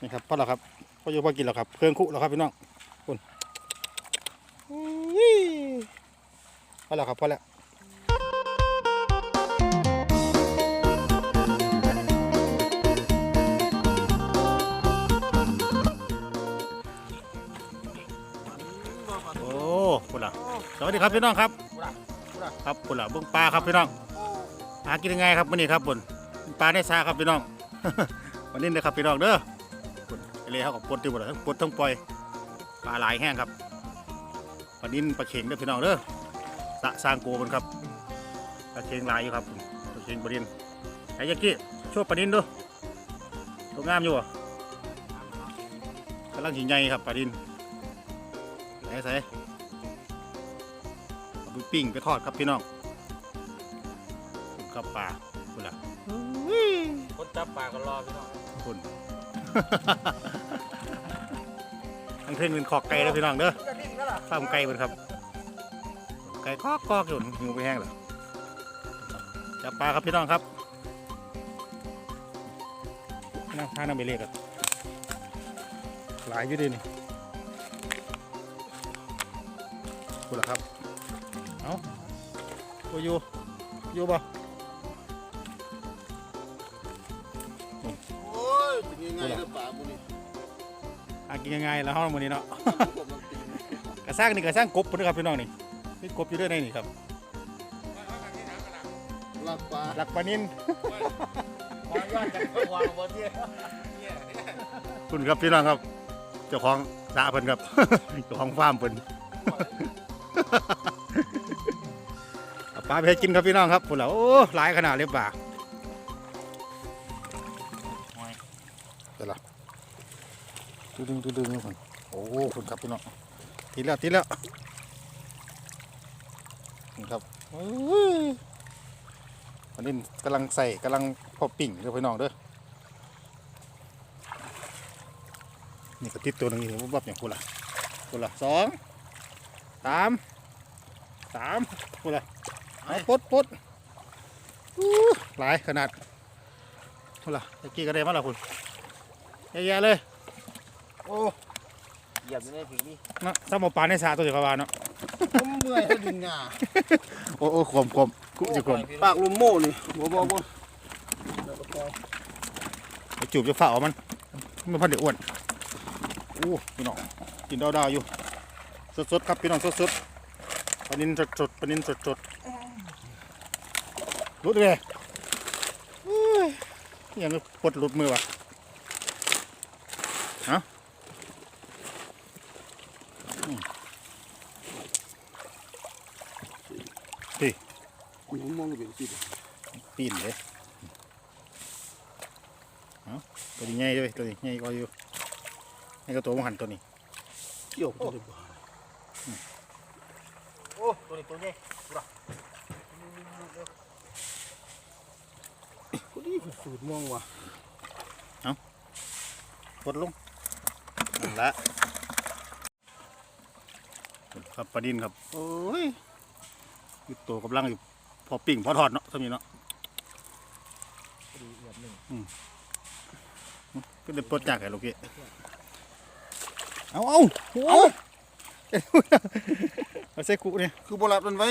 นี่ครับพอแล้วครับพออยู่พอกินแล้วครับ เครื่องคุแล้วครับพี่น้องคุณพอแล้วครับพอแล้วโอ้คุณล่ะสวัสดีครับพี่น้องครับครับคุณล่ะเบิ้องปลาครับพี่น้องหากินยังไงครับวันนี้ครับคุณปลาในซาครับพี่น้องวันนี้นะครับพี่น้องเด้อ เลยเขากับปลดอยู่บ่ล่ะทั้งปลดทั้งปล่อยปลาหลายแห้งครับปลานินปลาเข็งเด้อพี่น้องเด้อสะสร้างโกมันครับปลาเข็งหลายอยู่ครับปลาเข็งปลานินไอ้ยักกี้ช่วยปลานินดูตัวงามอยู่บ่กำลังหิงใหญ่ครับปลานินใส่ใส่เอาไปปิ้งไปทอดครับพี่น้องครับปลาคุณล่ะคนจับปลาก็รอพี่น้องคุณ ทั้งเพ่นเป็นขอกไก่แล้วพี่น้องเด้อฟามไก่เป็นครับ ไก่คอกคอกอยู่หิวไปแห้งเลยจับปลาครับพี่น้องครับนั่งท่านั่งไปเรียกอะหลายอยู่ดีนี่กูละครับ เอาตัวอยู่อยู่บ่ โอ้ยเป็นยังไงเด้อป่าบุนี่อากินยังไงแล้วห้องมันนี้เนาะ ผมกำลังตีกระสร้างนี่กระสร้างกบนะครับพี่น้องนี่มีกบอยู่ด้วยในนี่ครับลักปลาหลักปลานินวางยอดจากวางบนที่คุณครับพี่น้องครับ เจ้าของสระเพิ่นครับ เจ้าของฟาร์มเพิ่น เอาปลาไปให้กินครับพี่น้องครับพุ่นแล้วโอ้หลายขนาดเลยปลา ตึดึงตึดึงนี่คนโอ้คุณครับพี่น้องทีแล้วทีแล้วคุณครับโอ้ยอันนี้กำลังใส่กำลังพอปิ่งเด้อพี่น้องเด้อนี่ก็ติดตัวหนึงนี่ผมบับอย่างกูละกูละสองสามสามกูละเอาปดปดอู้หลายขนาดกูละตะกี้ก็ได้มาแล้วคุณเยอะแยะเลย โอ้เหยียบอยู่ในถึงนี่นะถ้าหมอปลาในสาตัวเดียวกับวาเนาะผมเมื่อยให้ดินหญ้าโอ้โอ้ขมขมกูจะขมปากลมโม่นี่บ่บ่บ่ไปจูบจะฝ่าเอามันมันพันเดืออ้วนโอ้พี่น้องกินดาวดาวๆอยู่สดๆครับพี่น้องสดๆปลานินสดๆปลานินสดๆรุดเลยอุ้ยยังก็ปลดหลุดมือวะฮะอืม ผมมองเป็นสิปีนเลยเอาตัวนี้ใหญ่ด้วยตัวนี้ใหญ่กว่าอยู่นี่ก็ตัวมันหันตัวนี้เกี่ยวกันเลยบ่โอ้ตัวนี้ตัวใหญ่พอดีฝืดมองว่ะกดลงนั่นละครับปลาดินครับโอ้ย อยู่ตัวกำลังอยู่พอปิ่งพอทอดเนาะสมีเนาะอืมก็ได้ปลดจากไอ้ลูกเกะเอาเอาเอาเอาใส่กุเนี่ยคือบ่รับมันไว้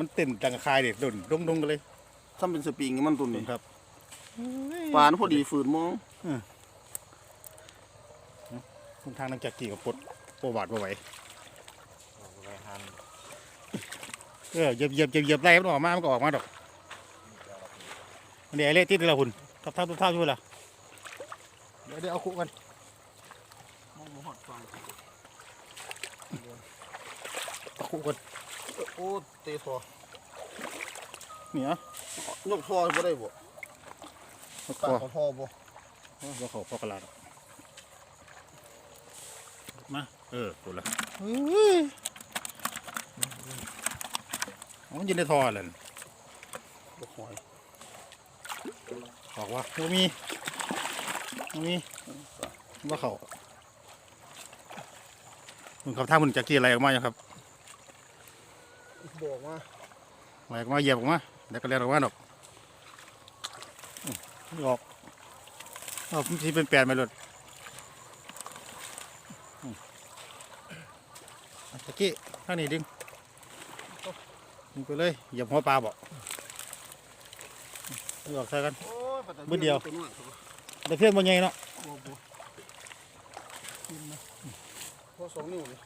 มันเต้นจังกะคายเด็ดดนดงดงกันเลยทำเป็นสปริงให้มันตัวนี้ครับปลาน่ะพอดีฝืดมองทางทางนังจากกี่กับปลดโปบาดโปไหว ไปหัน เออเหยียบเหยียบเหยียบเหยียบไล่มันออกมา มันก็ออกมาดอกมันเดี๋ยวไอ้เละติดเลยละคุณทับทับทับทับอยู่ละเดี๋ยวเดี๋ยวเอาคุกันมองบ่ฮอดฟังเอาคุกันโอ้เตะทอนี่นะยกทอบ่ได้บ่เอาปากของทอบ่เอาเขาพอกระลาดมา เออกูละ มันยืนได้ทอเลยบกอยบอกว่าบ่มีบ่มีว่าเขามึงครับถ้ามึงจะกี่อะไรออกมาครับบอกว่าอะไรออกมาเหยียบออกมาเดี๋วก็เลี้ยงออกมาหรอกดอกดอกที่เป็นแปลนไปหลดตะกี้ข้างนี้ดึง ดึงไปเลยอย่าหัวปลาบอกเอาออกใส่กันโอ้ยปลาตะมื้อเดียวตัวน้อยตัวแต่เพี้ยนมันใหญ่เนาะบ่บ่กินนะพอสองนิ้วเลย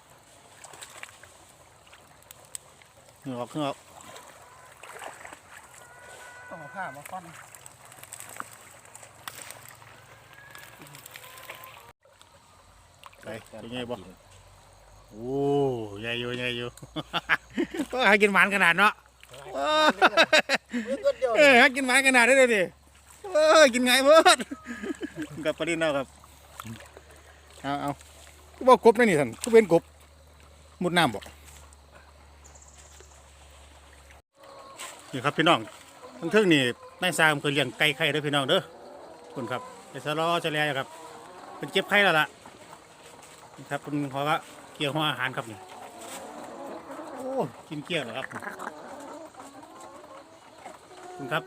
เหงือออกเหงือออกต้องเอาผ้ามาฟันไปเป็นไงบ่ โอ้ใหญ่อยู่ใหญ่อยู่ ก็ให้กินหวานขนาดเนาะเออก็เดียวเออให้กินหวานขนาดได้เลยดิเออกินไงเพิ่นกับปลาดินเอาครับเอาเอาก็บอกกบนั่นนี่ท่านก็เป็นกบมุดน้ำบ่นี่ครับพี่น้องทั้งเทิงนี่นายสร้างเคยเลี้ยงไก่ไข่เด้อพี่น้องเด้อคุณครับไอ้สะลอจะแลอยู่ครับเป็นเจ็บไข่แล้วล่ะนี่ครับเป็นเพราะว่า เกี่ยวหัวอาหารครับนี่โอ้กินเกลี้ยงเหรอครับคุณครับ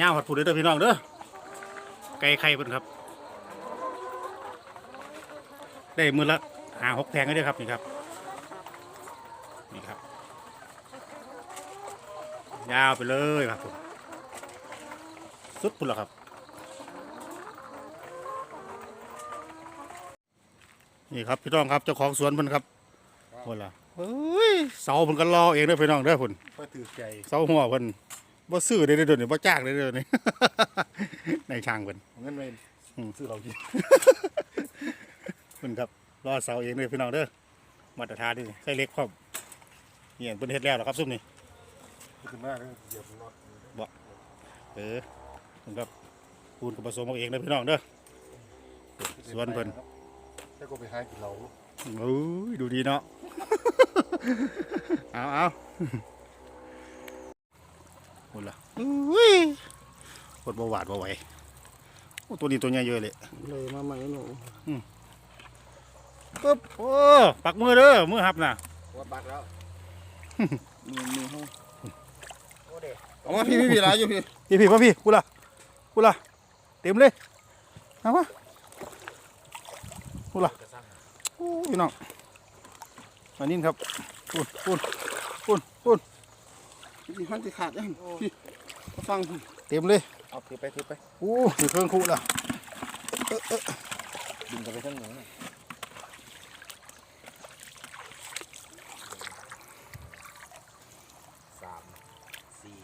ย่างผัดผูเด้อพี่น้องเด้อไก่ไข่เพิ่นครับ ได้มือละหาหกแทงก็ได้ครับนี่ครับนี่ครับ ยาวไปเลยครับผมสุดพุ่นละครับ นี่ครับพี่น้องครับเจ้าของสวนเพิ่นครับพุ่นละเฮ้ยเสาเพิ่นก็รอเองเด้อพี่น้องเด้อพุ่นก็ถือใจเสาหัวเพิ่นบ่ซื้อได้เด้อเดี๋ยวนี้บ่จ้างได้เด้อเดี๋ยวนี้ในช่างเพิ่นเงินไปอืมซื้อเรากินเพิ่นครับรอเสาเองเด้อพี่น้องเด้อมาตรฐานนี่ใส่เหล็กพร้อมเนี่ยเพิ่นเฮ็ดแล้วล่ะครับซุมนี้ขึ้นมาเลยเหยียบน็อตเออเพิ่นครับปูนกับผสมเอาเองเด้อพี่น้องเด้อสวนเพิ่น แล้วก็ไปหากินเราโอ้ยดูดีเนาะ เอาเอาหมดละอุ้ยกดเบาหวาดเบาไหวโอ้ตัวนี้ตัวใหญ่เยอะเลยเลยมาใหม่หนูปึ๊บโอ้ปักมือเด้อมือหับน่ะวัดบักแล้วมือมือห้องโอ้เด็กเอามาพี่พี่พี่ร้ายอยู่พี่พี่พี่มาพี่กูละกูละเต็มเลยเอาวะกูละโอ้ยพี่น้องมานิ่ครับปูนปูนปูนปูนพี่พันที่ขาดยังพี่มาฟังพี่เต็มเลยเอาถือไปถือไปโอ้ถือเครื่องคู่ละดึงกันไปทั้งหนึ่งสามสี่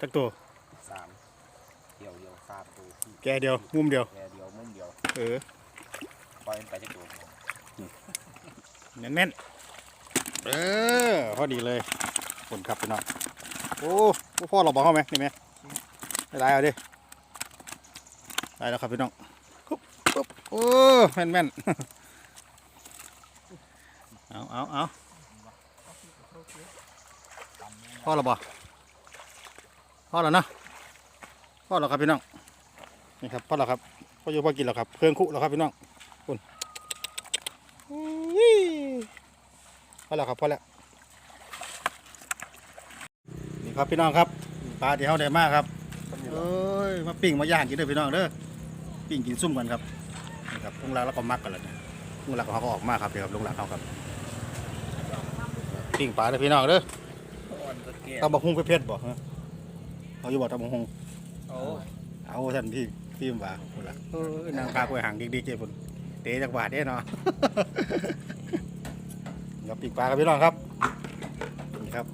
จักตัวสามเดี่ยวเดียวสามตัวที่แกเดียวมุมเดียวแกเดียวมุมเดียวเออ ปล่อยมันไปจะตัวแน่นแน่นๆเออพอดีเลยผลครับพี่น้องโอ้พ่อเราบอกเขาไหมนี่ไหมได้ได้เอาดิได้แล้วครับพี่น้องปุ๊บปุ๊บโอ้แม่นแม่นเอาเอาเอาพ่อเราบอกพ่อเราเนาะพ่อเราครับพี่น้องนี่ครับพ่อเราครับพ่ออยู่พ่อกินแล้วครับเครื่องคุแล้วครับพี่น้องคุณอุ้ย พ่อแล้วครับพ่อแล้วนี่ครับพี่น้องครับปลาที่เขาได้มากครับเอ้ยมาปิ้งมาย่างกินเด้อพี่น้องเด้อปิ้งกินซุ่มกันครับนี่ครับลุงหลานแล้วก็มักกันแล้วเนี่ยลุงหลานเขาก็ออกมาครับเดี๋ยวครับลุงหลานเขาครับปิ้งปลาเด้อพี่น้องเด้ออ่อนตัวแก่ตำบักหุ่งเผ็ดๆบ่ฮะเอาอยู่บ่ตำบักหุ่งโอ้เอาท่านพี่พี่มว่าพุ่นล่ะเอ้ยนางพากล้วยหางดิกๆเจ้พุ่นเตะจักบาทเด้เนาะ ครับปีกปลาครับพี่น้องครับนี่ครับ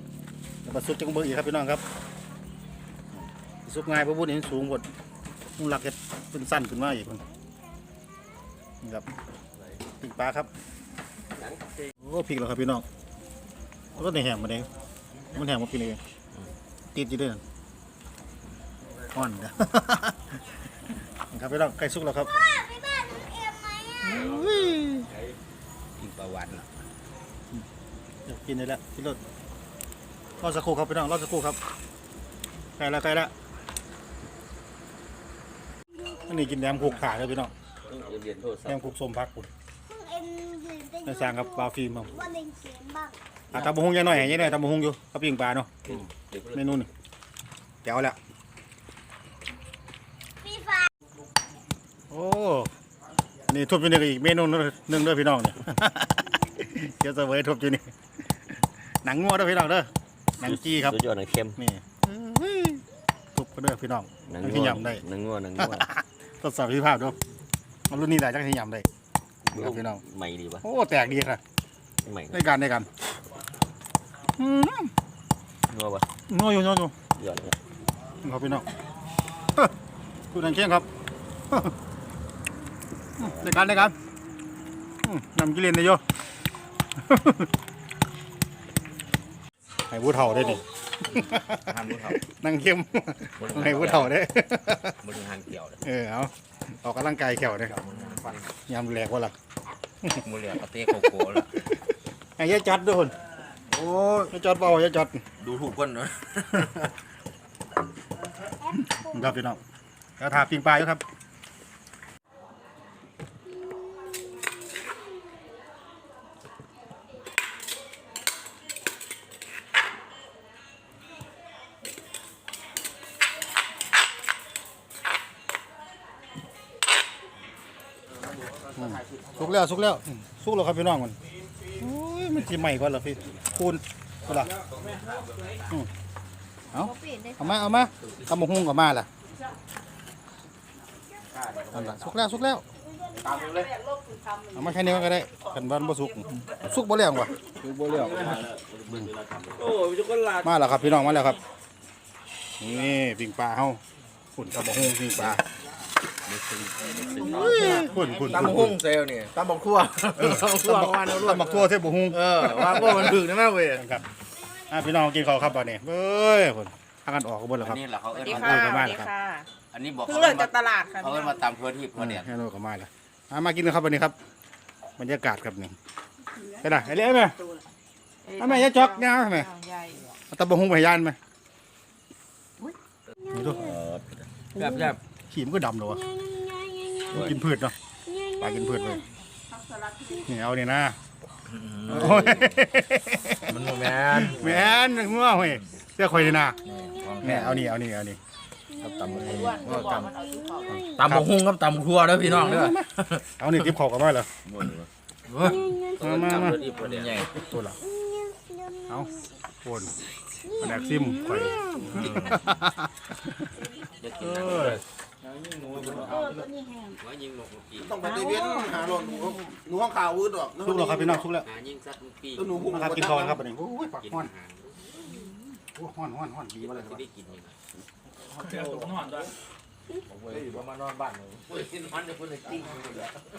แล้วมาสุดจังเบอร์อีกครับพี่น้องครับสุกง่ายเพราะบุญเห็นสูงหมดมุงหลักเห็ดเป็นสั้นขึ้นมาอีกพุ่นนี่ครับปีกปลาครับโอ้พริกแล้วครับพี่น้องแล้วก็ในแหมมาเด้มันแหมมาปีนี้ติดอยู่ด้วยนั่นอ่อนเด้อครับพี่น้องไก่สุกแล้วครับอุ้ยกินประวันอยา กกินเลยละพี่รถรอสักครู่ครับพี่น้องรอสักครู่ครับใกล้แล้วใกล้แล้วอันนี้กินแหนมคุกขาเลยพี่น้องเรียนโทษแหนมคุกสมพักคุณเอ็นยืนเต้นในสร้างกับปลาฟิล์มครับว่าเล่นเกมบ้างอะตำบะฮงยังหน่อยยังหน่อยตำบะฮงอยู่กับปิ้งปลาเนาะเมนูนี่แจ๋วแล้วพี่ฟ้าโอ้นี่ทุบไปหนึ่งอีกเมนูหนึงเด้วยพี่น้องเนี่ยเดี๋ยวเสวยทบอยู่นี่ หนังงัวเด้อพี่น้องเด้อหนังจี้ครับสุดยอดหนังเค็มนี่ทุบกันเด้อพี่น้องหนังหนังงัที่วยำได้หนังงัวหนังงัวทดสอบพี่ภาพดูมันรุ่นนี้ได้จังที่ยำได้ครับพี่น้องใหม่ดีปะโอ้แตกดีค่ะใหม่ได้การได้การอืมงัวปะนัวอยู่นัวอยู่ยอดเนี่ยครับพี่น้องเฮ้ยดูหนังเชียงครับอืมได้การได้การอืมนำกิเลนได้โย ให้ผู้เฒ่าได้ดิหันมือเขานั่งเข้มให้ผู้เฒ่าได้มือหันเกี่ยวเลยเออเอาออกกำลังกายแขวได้ครับยำแหลกว่าล่ะมือเหลือกระเตะโกโก้แล้วไอ้ยายจัดด้วยคนโอ้ยยายจัดเปล่ายายจัดดูถูกคนเนาะครับพี่น้องแล้วทาปิงปลาอยู่ครับ สุกแล้วสุกแล้วสุกแล้วครับพี่น้องมันโอ้ยมันจีใหม่ก่อนเหรอพี่คูณก็ล่ะอืมเอาเอามาเอามาตำบักหุ่งกับมาล่ะนั่นล่ะสุกแล้วสุกแล้วเอามาแค่นี้ก็ได้กันบ้านบ่สุกสุกบ่เลี้ยงว่ะสุกบ่เลี้ยงโอ้ยจุกลามาแล้วครับพี่น้องมาแล้วครับนี่ปิงปลาเฮาฝุ่นตำบักหุ่งปิงปลา ฝุ่นฝุ่นตำหุ้งเซลเนี่ยตำบักทั่วตำบักทั่วว่าเนื้อตำบักทั่วเทพบุหุ่งเออว่าพวกมันถึงนะแม่เว้ยครับอะพี่น้องกินข้าวครับตอนนี้เอ้ยฝุ่นพากันออกกันหมดแล้วครับนนี้แหละเขาสเอิ้วันสดีมาค่ะโอ้ยประมาณสวัสดีค่ะอันนี้บอกเพิ่งเขาเลิเอิ้กนจากตลาดค่ะเขาเอิ้นมาตามเพื่อที่เพื่อเนี่ยให้โลกกับมาแล้วอะมากินกันครับวันนี้ครับบรรยากาศครับนี่ไปไหนไอ้เลี้ยไหมเอาไมยายจอกเนี่ยเอาไม เอาใหญ่เอาตะบงหุงไปยานไหมนี่ดู แบบแบบ ขี้มันก็ดำเลยวะมันกินพืชเนาะปลากินพืชเลยนี่เอาเนี่ยนะโอ้ยมันโมแมนแม่นงัวเฮ้ยเสื้อข่อยนี่นะเนี่ยเอานี่เอานี่เอานี่ตำบักอ้วนบอกมันเอาที่เขาตำบักหุ้งกับตำบักทั่วเด้อพี่น้องเด้อเอานี่ทิปขอกันไว้เหรอมามามาที่เพื่อเนี่ยตัวละเอาโอนแดกซิมข่อย จะกิเอนนะอเออตัวนี้แห้งว่ายิงนกเมื่อกี้ต้องไปตีเวียนหาหล่นหนูหนูห้องข่าววืดหรอกสุกแล้วครับพี่น้องสุกแล้วหายิงสัตว์เมื่อกี้หนูหุ้งมาครับกินข้าวกันครับวันนี้โอ้ยปากกินห้อนอาหารโอ้ยห้อนห้อนห้อนดีกินมาอะเลไรยที่ได้กินนี่นะอยู่ประมาณนอนบ้านหนูเฮ้ยมันจะพูดในติ้ง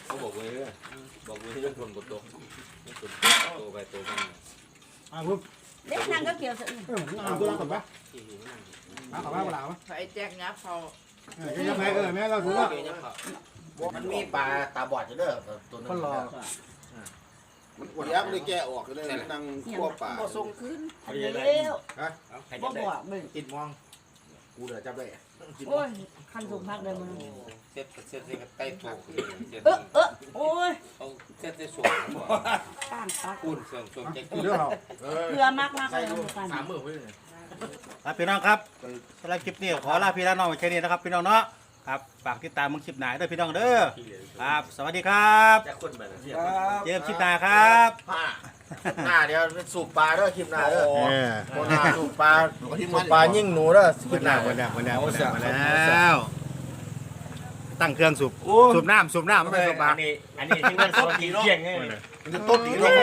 เขาบอกเว้ยบอกเว้ยเรื่องคนกดตกโตไปโตมันอะปุ๊บเด็กนางก็เกี่ยวสิเออเอาตัวละก่อนปะที่หิวนั่งเอาขอมาเปล่าวะไอ้แจ็คงับเขา เออยังไงเออแม่เราถือว่าเกยเนี่ยเขามันมีปลาตาบอดอยู่เด้อตัวนึงคนรอมันอดยักษ์เลยแกออกเลยนั่งขั้วปลาบ่ส่งคืนเร็วใครบ่จะบได้อกมึงกินมองกูเดือจับได้โอ้ยคันสุพักเลยมึงเซ็ตเซ็ตเซ็ตใต้ตัวเออเออโอ้ยเขาเซ็ตได้สวยก้านปักคุณเสริมสวยใจเรื่องเราเกลือมากมากเลยสามมือเพื่อน ครับพี่น้องครับสำหรับคลิปนี้ขอลาพี่ลาน้องไว้แค่นี้นะครับ พี่น้องเนาะครับฝากติดตามมึงคลิปหน้าด้วยพี่น้องเด้อครับ สวัสดีครับจะคนแบบนี้เจอกันคลิปหน้าครับผ้าหน้าเดี๋ยวสูบปลาเด้อคลิปหน้าเด้อเออโบนาสูบปลาสูบปลายิ่งหนูเด้อคลิวันปหแล้น้าววันแล้ววันแล้ววันแล้ววันแล้วตั้งเครื่องสูบสูบน้ำสูบน้ำไม่เป็นสูบปลาอันนี้อันนี้ที่มันสดกินเที่ยงไงมันจะต้มอีกรอบ